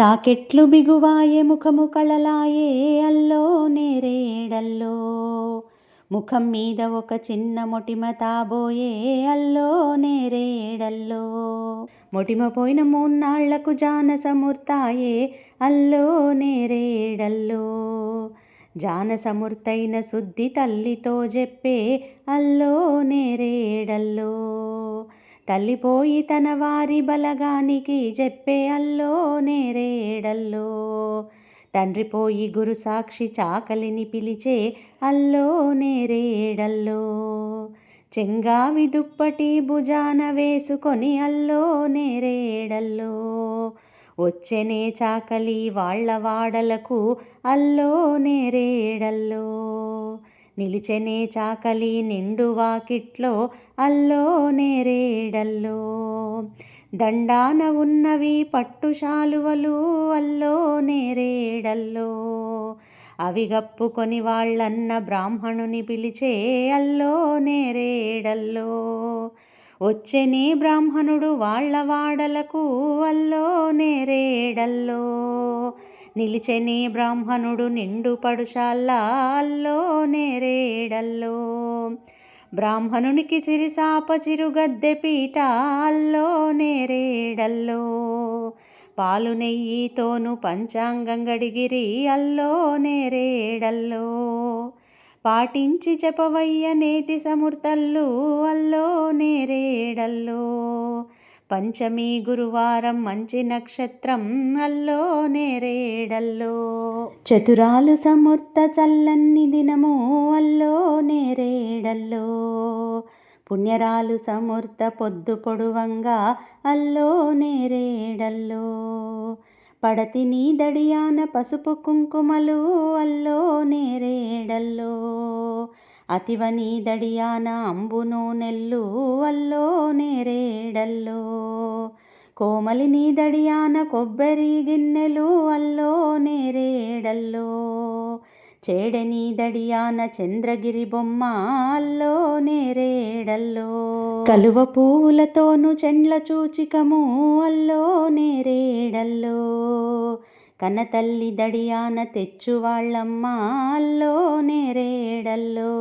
చాకెట్లు బిగువాయే ముఖము కళలాయే అల్లో నేరేడల్లో. ముఖం మీద ఒక చిన్న మొటిమ తాబోయే అల్లో నేరేడల్లో. మొటిమ పోయిన మూన్నాళ్ళకు జానసమూర్తాయే అల్లో నేరేడల్లో. జానసమూర్తైన శుద్ధి తల్లితో చెప్పే అల్లో నేరేడల్లో. తల్లిపోయి తన వారి బలగానికి చెప్పే అల్లో నేరేడల్లో. తండ్రి పోయి గురు సాక్షి చాకలిని పిలిచే అల్లో నేరేడల్లో. చెంగావి దుప్పటి భుజాన వేసుకొని అల్లో నేరేడల్లో. వచ్చెనే చాకలి వాళ్ళ వాడలకు అల్లో నేరేడల్లో. నిలిచెనే చాకలి నిండు వాకిట్లో అల్లో నేరేడల్లో. దండాన ఉన్నవి పట్టు శాలువలు అల్లో నేరేడల్లో. అవి గప్పుకొని వాళ్ళన్న బ్రాహ్మణుని పిలిచే అల్లో నేరేడల్లో. వచ్చెనే బ్రాహ్మణుడు వాళ్ళ వాడలకు అల్లో నేరేడల్లో. నిలిచెని బ్రాహ్మణుడు నిండు పడుషాల్లా అల్లో నేరేడల్లో. బ్రాహ్మణునికి చిరిసాప చిరుగద్దె పీఠాల్లో నేరేడల్లో. పాలు నెయ్యితోను పంచాంగం గడిగిరి అల్లో నేరేడల్లో. పాటించి చెప్పవయ్య నేటి సమృతల్లు అల్లో నేరేడల్లో. పంచమి గురువారం మంచి నక్షత్రం అల్లో నేరేడల్లో. చతురాలు సమృత చల్లన్ని దినము అల్లో నేరేడల్లో. పుణ్యరాలు సమృత పొద్దు పొడువంగా అల్లో నేరేడల్లో. పడతి నీ దడియాన పసుపు కుంకుమలు అల్లో నేరేడల్లో. అతివని దడియాన అంబును నెల్లు అల్లో నేరేడల్లో. కోమలి నీ దడియాన కొబ్బరి గిన్నెలు అల్లో నేరేడల్లో. చేడని దడియాన చంద్రగిరి బొమ్మ అల్లో నేరేడల్లో. కలువ పూలతోను చెండ్ల చూచికము అల్లో నేరేడల్లో. కనతల్లి దడియాన తెచ్చువాళ్ళమ్మా అల్లో నేరేడల్లో.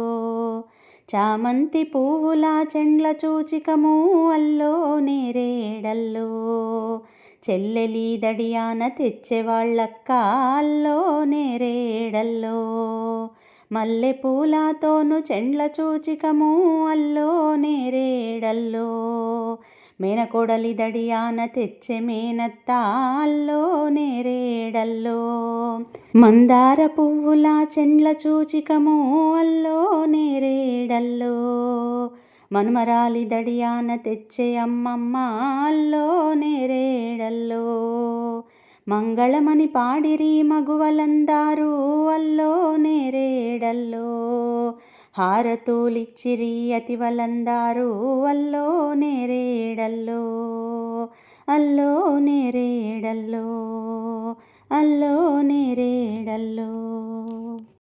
చామంతి పువ్వుల చెండ్ల చూచికము అల్లో నేరేడల్లో. చెల్లెలీదడియాన తెచ్చేవాళ్ళక్క అల్లో నేరేడల్లో. మల్లె పూలతోను చెండ్ల చూచికము అల్లో నేరేడల్లో. మేనకోడలి దడియాన తెచ్చే మేనత్త అల్లో నేరేడల్లో. మందార పువ్వుల చెండ్ల చూచికము అల్లో నేరేడల్లో. మనుమరాలి దడియాన తెచ్చే అమ్మమ్మ అల్లో నేరేడల్లో. మంగళమని పాడిరి మగువలందారు అల్లో నేరేడల్లో. హారతూలిచ్చిరి అతివలందారు అల్లో నేరేడల్లో. అల్లో నేరేడల్లో. అల్లో నేరేడల్లో.